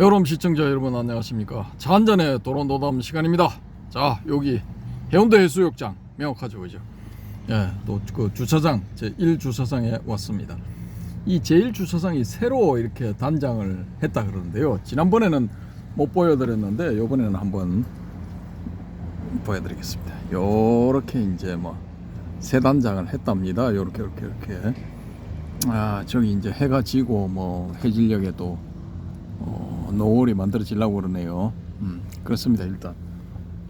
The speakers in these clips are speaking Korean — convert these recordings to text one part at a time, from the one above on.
여러분 시청자 여러분 안녕하십니까? 차 한잔의 도론도담 시간입니다. 자 여기 해운대 해수욕장 명확하죠 그죠? 예또 그 주차장 제 1주차장에 왔습니다. 이 제1주차장이 새로 이렇게 단장을 했다 그러는데요. 지난번에는 못 보여드렸는데 요번에는 한번 보여드리겠습니다. 요렇게 이제 뭐새 단장을 했답니다. 요렇게 요렇게 이렇게. 아 저기 이제 해가 지고 뭐 해질녘에 또 어, 노을이 만들어지려고 그러네요. 음, 그렇습니다. 일단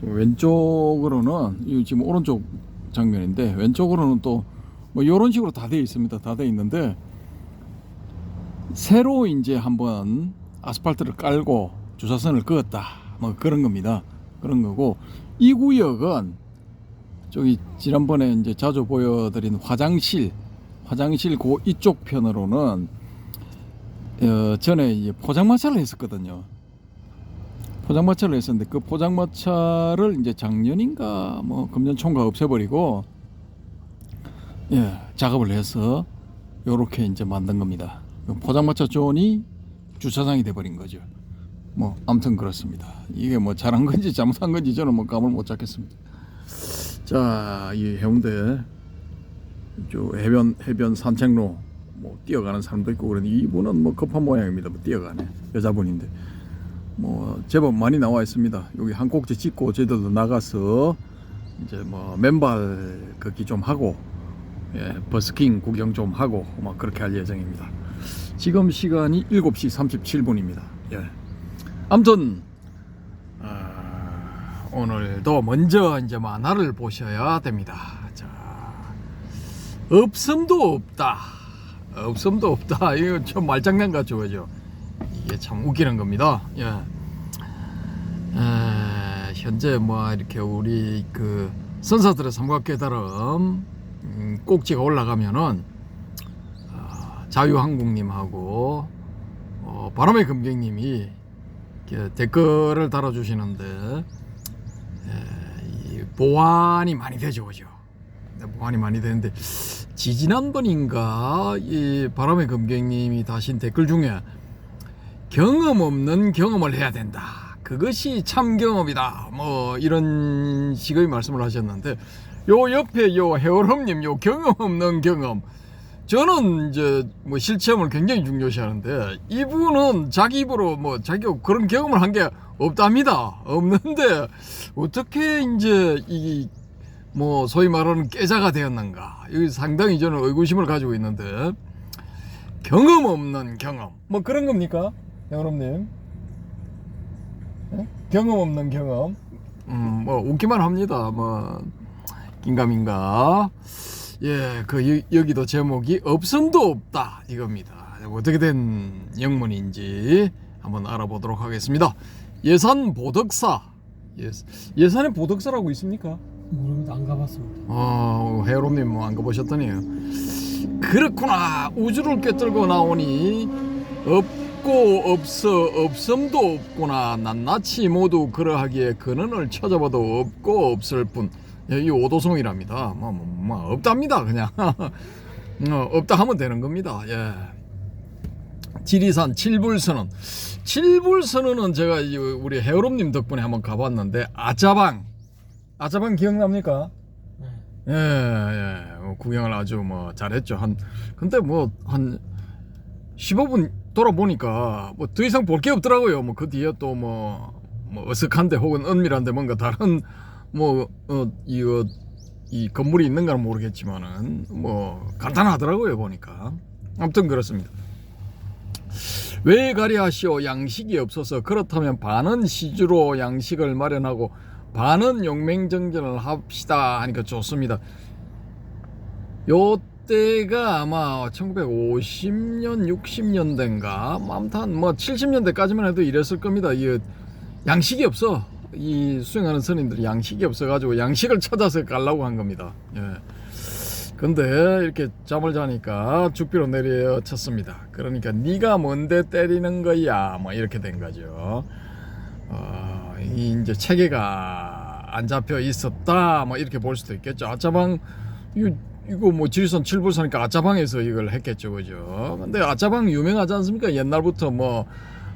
좀 왼쪽으로는 이 지금 오른쪽 장면인데 왼쪽으로는 또 뭐 이런 식으로 다 되어 있습니다. 다 되어 있는데 새로 이제 한번 아스팔트를 깔고 주차선을 그었다. 뭐 그런 겁니다. 그런 거고 이 구역은 저기 지난번에 이제 자주 보여드린 화장실 화장실 그 이쪽 편으로는 어, 전에 이제 포장마차를 했었거든요. 포장마차를 했었는데 그 포장마차를 이제 작년인가 뭐 금년 총각 없애버리고 예 작업을 해서 요렇게 이제 만든 겁니다. 그 포장마차 존이 주차장이 돼버린 거죠. 뭐 아무튼 그렇습니다. 이게 뭐 잘한 건지 잘못한 건지 저는 뭐 감을 못 잡겠습니다. 자, 이 해운대 저 해변 해변 산책로 뭐 뛰어가는 사람도 있고 그런데 이분은 뭐 급한 모양입니다. 뭐 뛰어가네 여자분인데 뭐 제법 많이 나와 있습니다. 여기 한 꼭지 찍고 저희들도 나가서 이제 뭐 맨발 걷기 좀 하고 예, 버스킹 구경 좀 하고 막 그렇게 할 예정입니다. 지금 시간이 7시 37분입니다. 예. 아무튼 아, 오늘도 먼저 이제 만화를 보셔야 됩니다. 자, 없음도 없다. 없음도 없다. 이거 좀 말장난 같죠, 그죠? 이게 참 웃기는 겁니다. 예. 에, 현재 뭐 이렇게 우리 그 선사들의 삼각계다름 음, 꼭지가 올라가면은 어, 자유한국님하고 어, 바람의 금객님이 댓글을 달아주시는데 에, 이 보완이 많이 되죠, 그죠? 네, 보완이 많이 되는데 지지난번인가 이 바람의 금객님이 다신 댓글 중에 경험 없는 경험을 해야 된다. 그것이 참 경험이다. 뭐 이런 식의 말씀을 하셨는데 요 옆에 요 해월험님 요 경험 없는 경험 저는 이제 뭐 실체험을 굉장히 중요시하는데 이분은 자기 입으로 뭐 자기가 그런 경험을 한 게 없답니다. 없는데 어떻게 이제 이 뭐 소위 말하는 깨자가 되었는가? 이 상당히 저는 의구심을 가지고 있는데 경험 없는 경험 뭐 그런 겁니까, 여러분님? 예? 경험 없는 경험. 음, 뭐 웃기만 합니다. 뭐 긴가민가. 예, 그 여, 여기도 제목이 없음도 없다 이겁니다. 어떻게 된 영문인지 한번 알아보도록 하겠습니다. 예산 보덕사. 예, 예산에 보덕사라고 있습니까? 모릅니다. 안 가봤습니다. 어, 해로님 뭐 안 가보셨더니요. 그렇구나. 우주를 꿰뚫고 나오니 없고 없어 없음도 없구나. 낱낱이 모두 그러하기에 근원을 찾아봐도 없고 없을 뿐. 예, 이 오도송이랍니다. 뭐, 뭐, 뭐 없답니다. 그냥 어, 없다 하면 되는 겁니다. 예. 지리산 칠불선언. 칠불선언은 제가 이 우리 해로님 덕분에 한번 가봤는데 아자방. 아자방 기억납니까? 네. 예, 예. 뭐 구경을 아주 뭐 잘했죠. 한 근데 뭐 한 15분 돌아보니까 뭐 더 이상 볼 게 없더라고요. 뭐 그 뒤에 또뭐 뭐 어색한데 혹은 은밀한데 뭔가 다른 뭐 어, 이거 이 건물이 있는가는 모르겠지만은 뭐 간단하더라고요 보니까 아무튼 그렇습니다. 왜 가리하시오 양식이 없어서 그렇다면 반은 시주로 양식을 마련하고 반은 용맹정전을 합시다 하니까 좋습니다. 요때가 아마 1950년 60년대인가 아무튼 뭐 70년대까지만 해도 이랬을 겁니다. 이 양식이 없어. 이 수행하는 선인들이 양식이 없어가지고 양식을 찾아서 가려고 한 겁니다. 예. 근데 이렇게 잠을 자니까 죽비로 내려쳤습니다. 그러니까 네가 뭔데 때리는 거야, 뭐 이렇게 된 거죠. 어, 이 이제 체계가 안 잡혀 있었다, 뭐 이렇게 볼 수도 있겠죠. 아짜방 이거, 뭐 지리산 칠불사니까 아짜방에서 이걸 했겠죠, 그죠? 근데 아짜방 유명하지 않습니까? 옛날부터 뭐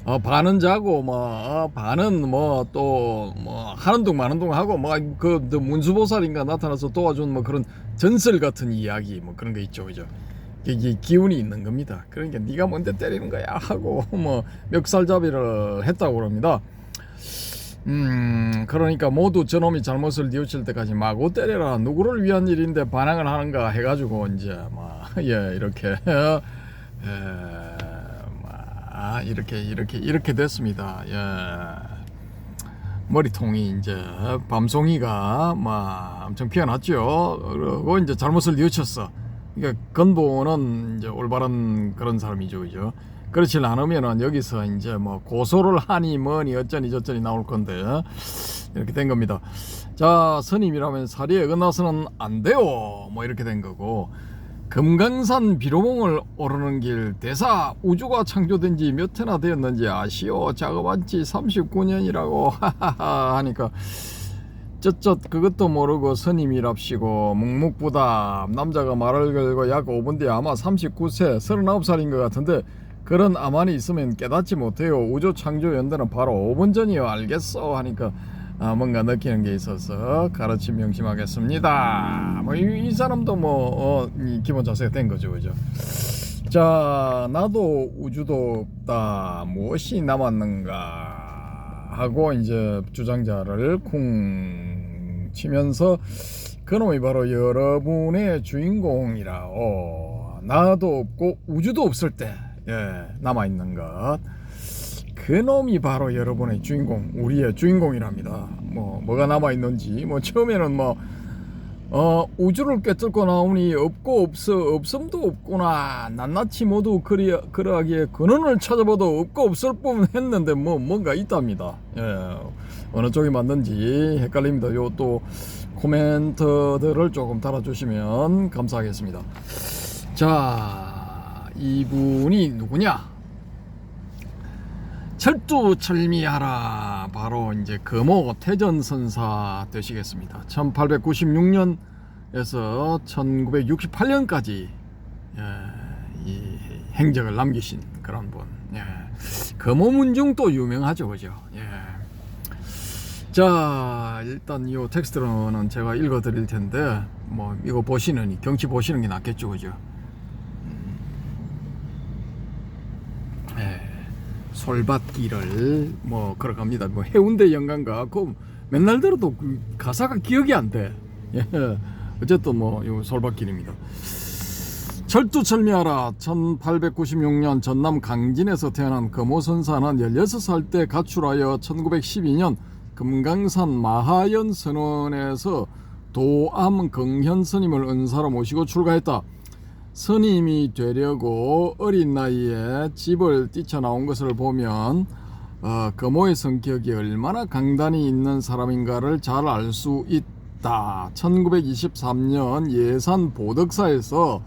어, 반은 자고 뭐 어, 반은 뭐 또뭐 하는 둥 마는 둥 하고 뭐그 문수보살인가 나타나서 도와준 뭐 그런 전설 같은 이야기 뭐 그런 거 있죠 그죠 이게 기운이 있는 겁니다 그러니까 네가 뭔데 때리는 거야 하고 뭐 멱살잡이를 했다고 그럽니다 음 그러니까 모두 저놈이 잘못을 뉘우칠 때까지 마구 때려라. 누구를 위한 일인데 반항을 하는가 해가지고 이제 뭐예 이렇게 에, 마, 이렇게 이렇게 이렇게 됐습니다. 예. 머리통이 이제 밤송이가 막 엄청 피어났죠. 그리고 이제 잘못을 뉘우쳤어. 그러니까 근본은 이제 올바른 그런 사람이죠 그죠 그렇지 않으면은 여기서 이제 뭐 고소를 하니 뭐니 어쩌니 저쩌니 나올 건데 이렇게 된 겁니다. 자 스님이라면 사리에 어긋나서는 안 돼요. 뭐 이렇게 된 거고. 금강산 비로봉을 오르는 길 대사 우주가 창조된 지 몇 해나 되었는지 아시오? 작업한 지 39년이라고. 하하하 하니까 쩌쩌 그것도 모르고 스님이랍시고 묵묵부답 남자가 말을 걸고 약 5분 뒤에 아마 39세 39살인 것 같은데 그런 아만이 있으면 깨닫지 못해요. 우주 창조 연대는 바로 5분 전이요. 알겠어 하니까 아, 뭔가 느끼는 게 있어서 가르침 명심하겠습니다. 뭐 이 사람도 뭐 어, 이 기본 자세가 된 거죠. 그죠? 자 나도 우주도 없다. 무엇이 남았는가? 하고 이제 주장자를 쿵 치면서 그놈이 바로 여러분의 주인공이라오. 나도 없고 우주도 없을 때 예, 남아 있는 것. 그놈이 바로 여러분의 주인공 우리의 주인공이랍니다. 뭐 뭐가 남아 있는지. 뭐 처음에는 뭐 어, 우주를 꿰뚫고 나오니 없고 없어 없음도 없구나. 낱낱이 모두 그리, 그러하기에 근원을 찾아봐도 없고 없을 뿐 했는데 뭐 뭔가 있답니다. 예, 어느 쪽이 맞는지 헷갈립니다. 요 또 코멘트들을 조금 달아주시면 감사하겠습니다. 자 이분이 누구냐 철두철미하라 바로 이제 금호 태전선사 되시겠습니다. 1896년에서 1968년까지 예, 이 행적을 남기신 그런 분. 예. 금호문중 또 유명하죠, 그죠? 예. 자 일단 이 텍스트로는 제가 읽어드릴 텐데 뭐 이거 보시는 경치 보시는 게 낫겠죠, 그죠? 예. 솔밭길을 뭐 걸어갑니다. 뭐 해운대 연간가 그 맨날 들어도 그 가사가 기억이 안 돼. 예. 어쨌든 뭐요 솔밭길입니다. 철두철미하라 1896년 전남 강진에서 태어난 금호선사는 16살 때 가출하여 1912년 금강산 마하연 선원에서 도암 긍현 스님을 은사로 모시고 출가했다. 스님이 되려고 어린 나이에 집을 뛰쳐나온 것을 보면 어, 금호의 성격이 얼마나 강단이 있는 사람인가를 잘 알 수 있다. 1923년 예산 보덕사에서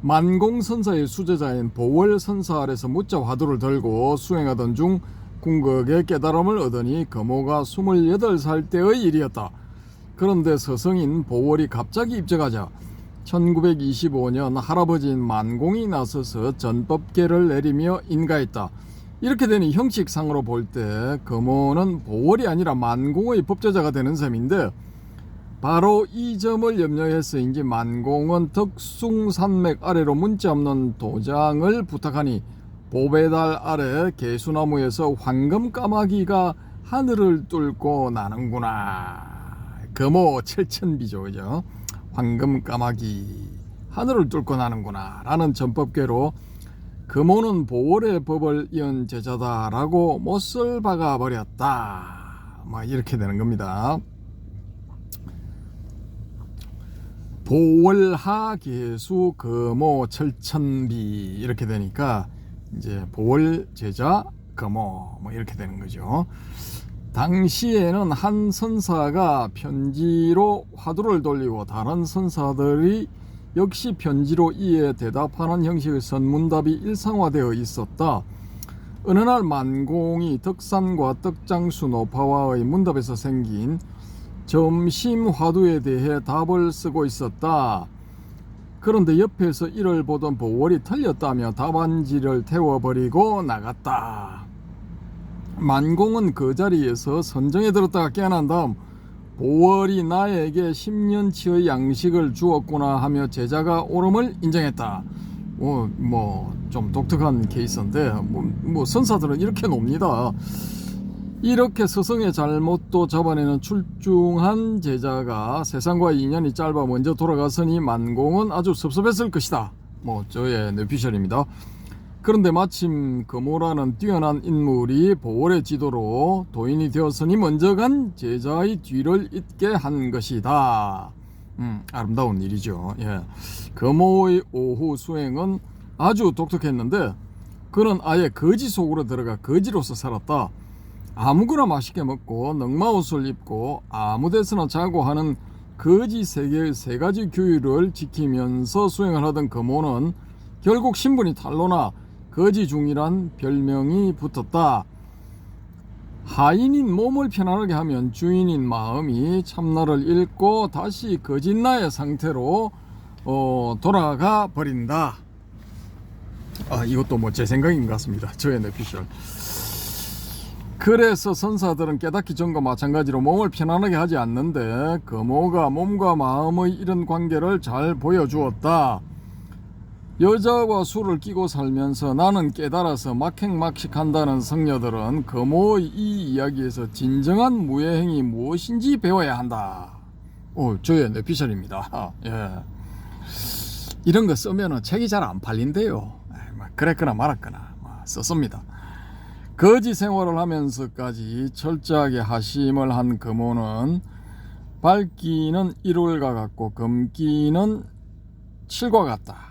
만공선사의 수제자인 보월선사 아래서 무자 화두를 들고 수행하던 중 궁극의 깨달음을 얻으니 금호가 28살 때의 일이었다. 그런데 서성인 보월이 갑자기 입적하자 1925년 할아버지인 만공이 나서서 전법계를 내리며 인가했다. 이렇게 되니 형식상으로 볼 때 금호는 보월이 아니라 만공의 법제자가 되는 셈인데 바로 이 점을 염려해서인지 만공은 덕숭산맥 아래로 문자 없는 도장을 부탁하니 보배달 아래 개수나무에서 황금 까마귀가 하늘을 뚫고 나는구나. 금호 칠천비죠, 그죠? 황금 까마귀 하늘을 뚫고 나는구나 라는 전법계로 금호는 보월의 법을 이은 제자다라고 못을 박아 버렸다. 뭐 이렇게 되는 겁니다. 보월하 계수 금호 철천비 이렇게 되니까 이제 보월 제자 금호 뭐 이렇게 되는 거죠. 당시에는 한 선사가 편지로 화두를 돌리고 다른 선사들이 역시 편지로 이에 대답하는 형식의 선문답이 일상화되어 있었다. 어느 날 만공이 덕산과 떡장수 노파와의 문답에서 생긴 점심 화두에 대해 답을 쓰고 있었다. 그런데 옆에서 이를 보던 보월이 틀렸다며 답안지를 태워버리고 나갔다. 만공은 그 자리에서 선정에 들었다가 깨어난 다음 보월이 나에게 10년치의 양식을 주었구나 하며 제자가 옳음을 인정했다. 뭐좀 독특한 케이스인데 뭐, 뭐 선사들은 이렇게 놉니다. 이렇게 스승의 잘못도 잡아내는 출중한 제자가 세상과 인연이 짧아 먼저 돌아갔으니 만공은 아주 섭섭했을 것이다. 뭐 저의 뇌피셜입니다. 그런데 마침 금오라는 뛰어난 인물이 보월의 지도로 도인이 되었으니 먼저 간 제자의 뒤를 잇게 한 것이다. 음, 아름다운 일이죠. 예. 금오의 오후 수행은 아주 독특했는데 그는 아예 거지 속으로 들어가 거지로서 살았다. 아무거나 맛있게 먹고 넉마옷을 입고 아무 데서나 자고 하는 거지 세계의 세 가지 규율을 지키면서 수행을 하던 금오는 결국 신분이 탄로나 거지 중이란 별명이 붙었다. 하인인 몸을 편안하게 하면 주인인 마음이 참나를 잃고 다시 거짓나의 상태로 어, 돌아가 버린다. 아 이것도 뭐 제 생각인 것 같습니다. 저의 뇌피셜. 그래서 선사들은 깨닫기 전과 마찬가지로 몸을 편안하게 하지 않는데 금오가 몸과 마음의 이런 관계를 잘 보여주었다. 여자와 술을 끼고 살면서 나는 깨달아서 막행막식 한다는 성녀들은 금오의 이 이야기에서 진정한 무예행이 무엇인지 배워야 한다. 오, 저의 뇌피셜입니다. 예. 이런 거 쓰면은 책이 잘 안 팔린대요. 에이, 뭐 그랬거나 말았거나 뭐 썼습니다. 거지 생활을 하면서까지 철저하게 하심을 한 금오는 밝기는 일월과 같고 검기는 칠과 같다.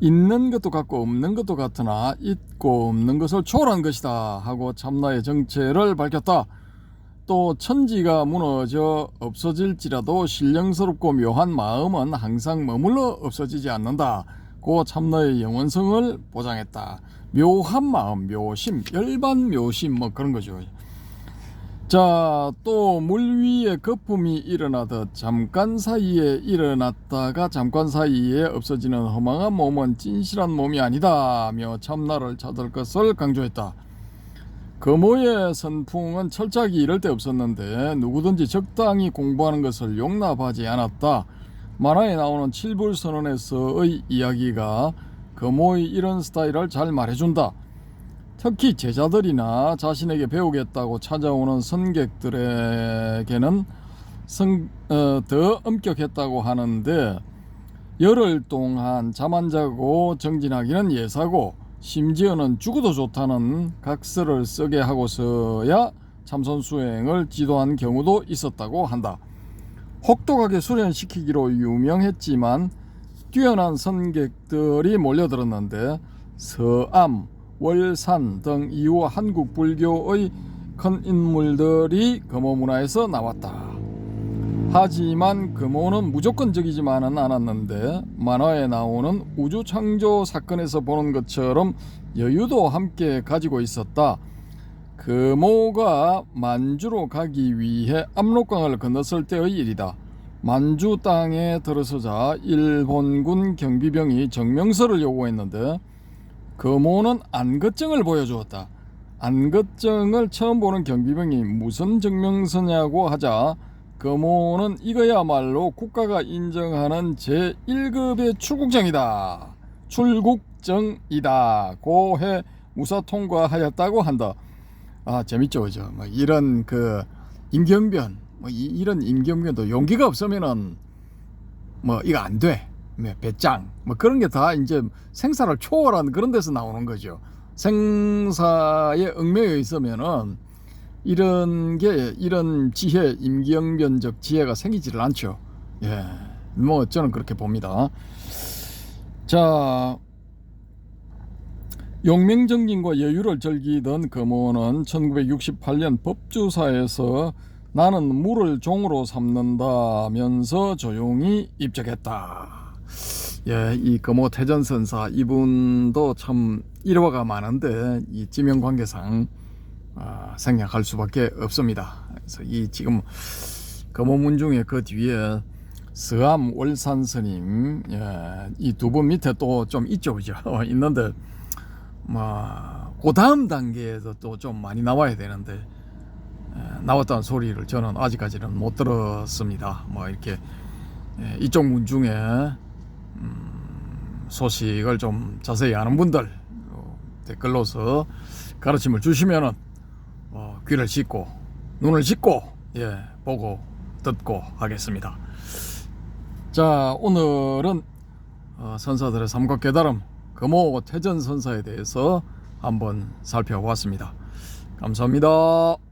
있는 것도 같고 없는 것도 같으나 있고 없는 것을 초월한 것이다 하고 참나의 정체를 밝혔다. 또 천지가 무너져 없어질지라도 신령스럽고 묘한 마음은 항상 머물러 없어지지 않는다. 고 참나의 영원성을 보장했다. 묘한 마음, 묘심, 열반 묘심 뭐 그런 거죠. 자, 또 물 위에 거품이 일어나듯 잠깐 사이에 일어났다가 잠깐 사이에 없어지는 허망한 몸은 진실한 몸이 아니다며 참나를 찾을 것을 강조했다. 금오의 선풍은 철저하게 이럴 데 없었는데 누구든지 적당히 공부하는 것을 용납하지 않았다. 만화에 나오는 칠불 선언에서의 이야기가 금오의 이런 스타일을 잘 말해준다. 특히 제자들이나 자신에게 배우겠다고 찾아오는 선객들에게는 성, 어, 더 엄격했다고 하는데 열흘 동안 잠 안 자고 정진하기는 예사고 심지어는 죽어도 좋다는 각서를 쓰게 하고서야 참선 수행을 지도한 경우도 있었다고 한다. 혹독하게 수련시키기로 유명했지만 뛰어난 선객들이 몰려들었는데 서암, 월산 등 이후 한국 불교의 큰 인물들이 금오 문화에서 나왔다. 하지만 금오는 무조건적이지만은 않았는데 만화에 나오는 우주 창조 사건에서 보는 것처럼 여유도 함께 가지고 있었다. 금오가 만주로 가기 위해 압록강을 건넜을 때의 일이다. 만주 땅에 들어서자 일본군 경비병이 정명서를 요구했는데 금오는 안것증을 보여주었다. 안것증을 처음 보는 경비병이 무슨 증명서냐고 하자 금오는 이거야말로 국가가 인정하는 제1급의 출국정이다. 출국정이다. 고해 무사 통과하였다고 한다. 아 재밌죠, 그죠? 뭐 이런 그 임경변, 뭐 이, 이런 임경변도 용기가 없으면은 뭐 이거 안 돼. 뭐 배짱, 뭐 그런 게 다 이제 생사를 초월한 그런 데서 나오는 거죠. 생사에 얽매여 있으면은 이런 게 이런 지혜 임기응변적 지혜가 생기지를 않죠. 예, 뭐 저는 그렇게 봅니다. 자, 용맹정진과 여유를 즐기던 금호는 1968년 법주사에서 나는 물을 종으로 삼는다면서 조용히 입적했다. 예, 이 금호 태전선사 이분도 참 일화가 많은데 이 지명 관계상 아, 생략할 수밖에 없습니다. 그래서 이 지금 금호문 중에 그 뒤에 서암 월산 스님 예, 이두 분 밑에 또 좀 있죠, 그죠? 있는데 뭐그 다음 단계에서 또 좀 많이 나와야 되는데 에, 나왔다는 소리를 저는 아직까지는 못 들었습니다. 뭐 이렇게 에, 이쪽 문 중에 음, 소식을 좀 자세히 아는 분들 어, 댓글로서 가르침을 주시면은 어, 귀를 씻고 눈을 씻고 예 보고 듣고 하겠습니다. 자 오늘은 어, 선사들의 삼각 깨달음 금호 태전 선사에 대해서 한번 살펴보았습니다. 감사합니다.